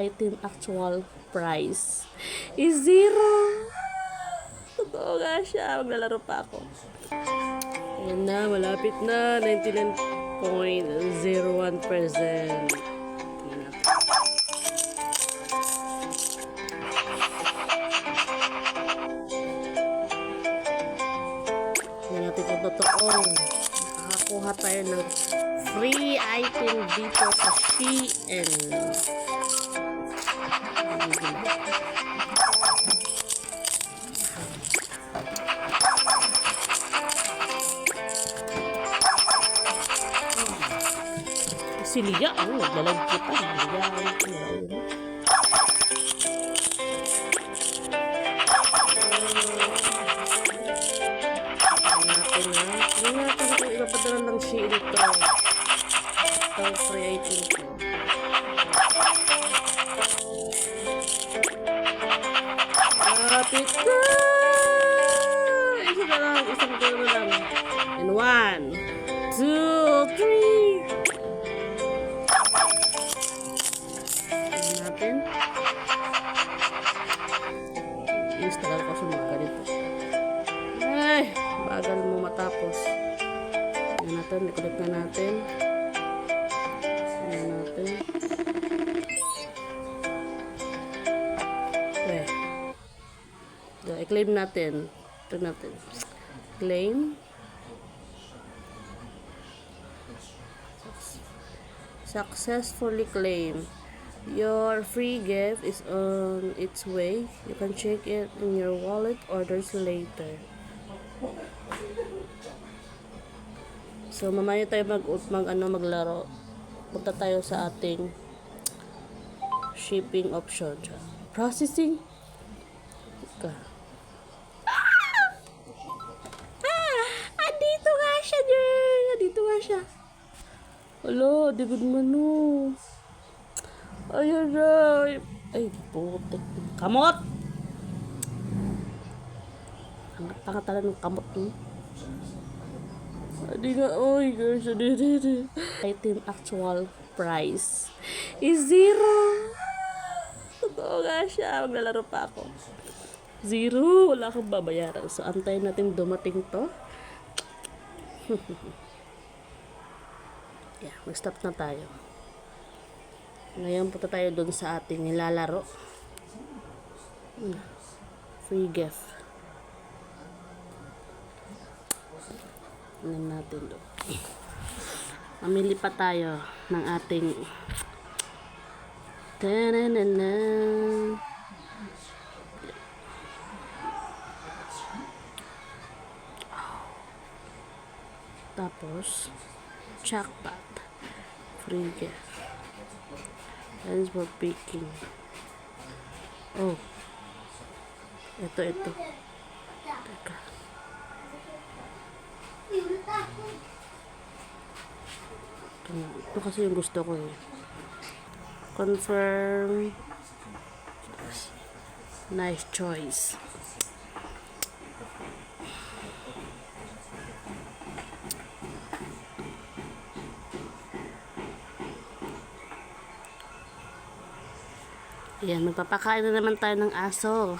item actual price is zero. Totoo nga siya. Maglalaro pa ako. Ayan na, malapit na. 99.01%. Tingnan natin kung totoong makakakuha tayo ng free item dito sa Shein. Si Lia, oh, naglalagkit pa. Lia, natin na. Tingnan natin kung ipapadala ng Shein ito. Itong free item ko. Lapit na! Isa na lang, isang dulo lang. And one, two, three. Tingnan natin. Install ko sa mga ganito. Ay, bagal mo matapos. Tingnan natin, ikulit na natin. Tingnan natin. So, i-claim natin. Ito natin. Claim. Successfully claim. Your free gift is on its way. You can check it in your wallet orders later. So mamaya tayo mag, mag ano maglaro. Punta tayo sa ating shipping option. Processing. Ka. Siya. Alo, di good man no. Ayun na. Ay, putik. Kamot! Ang tanga ng kamot no. Hindi nga, oy, hindi, hindi, hindi. Item actual price is zero. Totoo nga siya. Maglalaro pa ako. Zero. Wala akong babayaran. So, antayin natin dumating to. yeah, mag-stop na tayo. Ngayon, punta tayo dun sa ating nilalaro. Free gift. Ano natin doon. Mamili pa tayo ng ating Tananana. Tapos, jackpot. Gift. That is for picking. Oh. Ito, ito. Teka. Ito, ito kasi yung gusto ko eh. Confirm. Nice choice. Ayan, magpapakain na naman tayo ng aso.